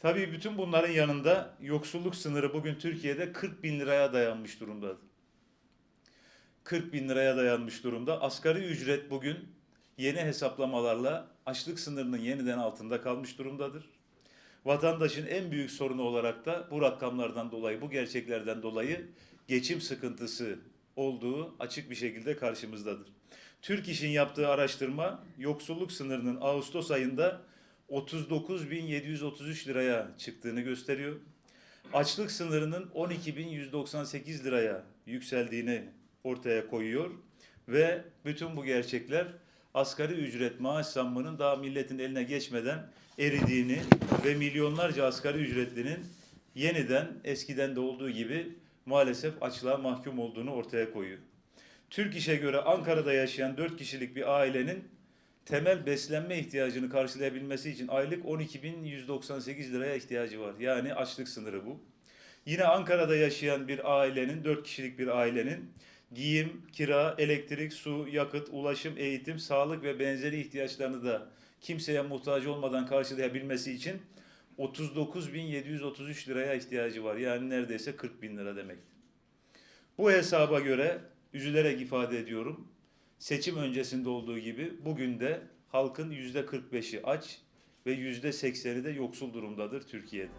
Tabii bütün bunların yanında yoksulluk sınırı bugün Türkiye'de 40 bin liraya dayanmış durumdadır. 40 bin liraya dayanmış durumda. Asgari ücret bugün yeni hesaplamalarla açlık sınırının yeniden altında kalmış durumdadır. Vatandaşın en büyük sorunu olarak da bu rakamlardan dolayı, bu gerçeklerden dolayı geçim sıkıntısı olduğu açık bir şekilde karşımızdadır. Türk İş'in yaptığı araştırma yoksulluk sınırının Ağustos ayında 39.733 liraya çıktığını gösteriyor. Açlık sınırının 12.198 liraya yükseldiğini ortaya koyuyor ve bütün bu gerçekler asgari ücret maaş zammının daha milletin eline geçmeden eridiğini ve milyonlarca asgari ücretlinin yeniden eskiden de olduğu gibi maalesef açlığa mahkum olduğunu ortaya koyuyor. Türk İş'e göre Ankara'da yaşayan 4 kişilik bir ailenin temel beslenme ihtiyacını karşılayabilmesi için aylık 12.198 liraya ihtiyacı var. Yani açlık sınırı bu. Yine Ankara'da yaşayan bir ailenin, 4 kişilik bir ailenin giyim, kira, elektrik, su, yakıt, ulaşım, eğitim, sağlık ve benzeri ihtiyaçlarını da kimseye muhtaç olmadan karşılayabilmesi için 39.733 liraya ihtiyacı var. Yani neredeyse 40 bin lira demektir. Bu hesaba göre üzülerek ifade ediyorum. Seçim öncesinde olduğu gibi bugün de halkın yüzde 45'i aç ve yüzde 80'i de yoksul durumdadır Türkiye'de.